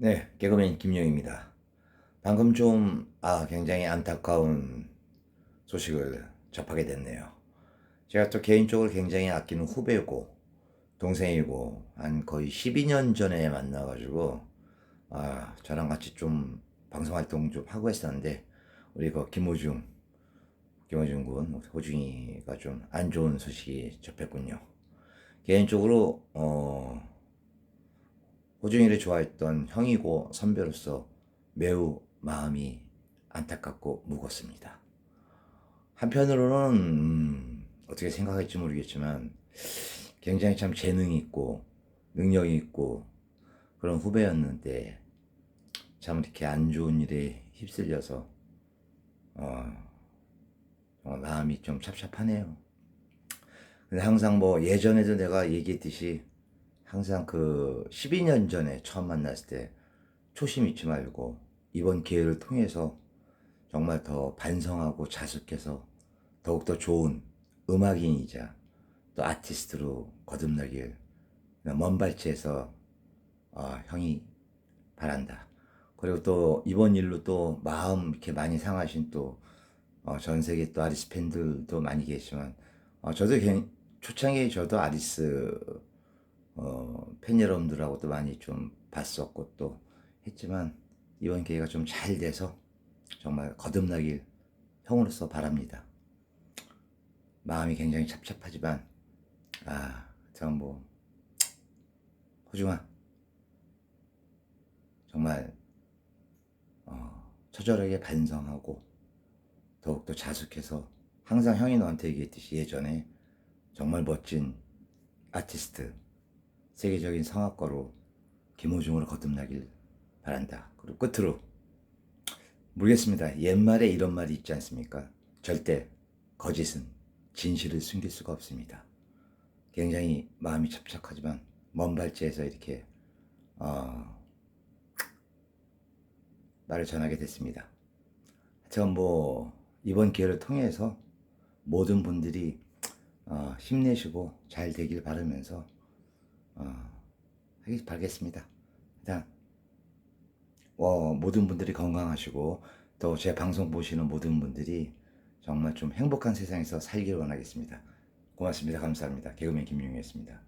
네, 개그맨 김영입니다. 방금 좀, 아, 굉장히 안타까운 소식을 접하게 됐네요. 제가 또 개인적으로 굉장히 아끼는 후배고, 동생이고, 한 거의 12년 전에 만나가지고, 아, 저랑 같이 좀 방송 활동 좀 하고 했었는데, 우리 그 김호중, 김호중 군, 호중이가 좀 안 좋은 소식이 접했군요. 개인적으로, 어, 호중이를 좋아했던 형이고 선배로서 매우 마음이 안타깝고 무겁습니다. 한편으로는 음, 어떻게 생각할지 모르겠지만 굉장히 참 재능이 있고 능력이 있고 그런 후배였는데 참 이렇게 안 좋은 일에 휩쓸려서 어, 정말 마음이 좀 찹찹하네요. 근데 항상 뭐 예전에도 내가 얘기했듯이 항상 그 12년 전에 처음 만났을 때 초심 잊지 말고 이번 기회를 통해서 정말 더 반성하고 자숙해서 더욱더 좋은 음악인이자 또 아티스트로 거듭나길 먼 발치에서 어, 형이 바란다. 그리고 또 이번 일로 또 마음 이렇게 많이 상하신 또 어, 전 세계 또 아리스 팬들도 많이 계시지만 어, 저도 개- 초창기에 저도 아리스 어, 팬 여러분들하고도 많이 좀 봤었고 또 했지만 이번 기회가 좀 잘 돼서 정말 거듭나길 형으로서 바랍니다. 마음이 굉장히 찹찹하지만 아, 참 뭐 호중아 정말 어, 처절하게 반성하고 더욱더 자숙해서 항상 형이 너한테 얘기했듯이 예전에 정말 멋진 아티스트 세계적인 성악가로 김호중으로 거듭나길 바란다. 그리고 끝으로 모르겠습니다. 옛말에 이런 말이 있지 않습니까? 절대 거짓은 진실을 숨길 수가 없습니다. 굉장히 마음이 찹찹하지만 먼 발치에서 이렇게 어, 말을 전하게 됐습니다. 하여튼 뭐 이번 기회를 통해서 모든 분들이 어, 힘내시고 잘 되길 바라면서 어, 하길 바라겠습니다. 일단 어, 모든 분들이 건강하시고 또 제 방송 보시는 모든 분들이 정말 좀 행복한 세상에서 살기를 원하겠습니다. 고맙습니다. 감사합니다. 개그맨 김용이었습니다.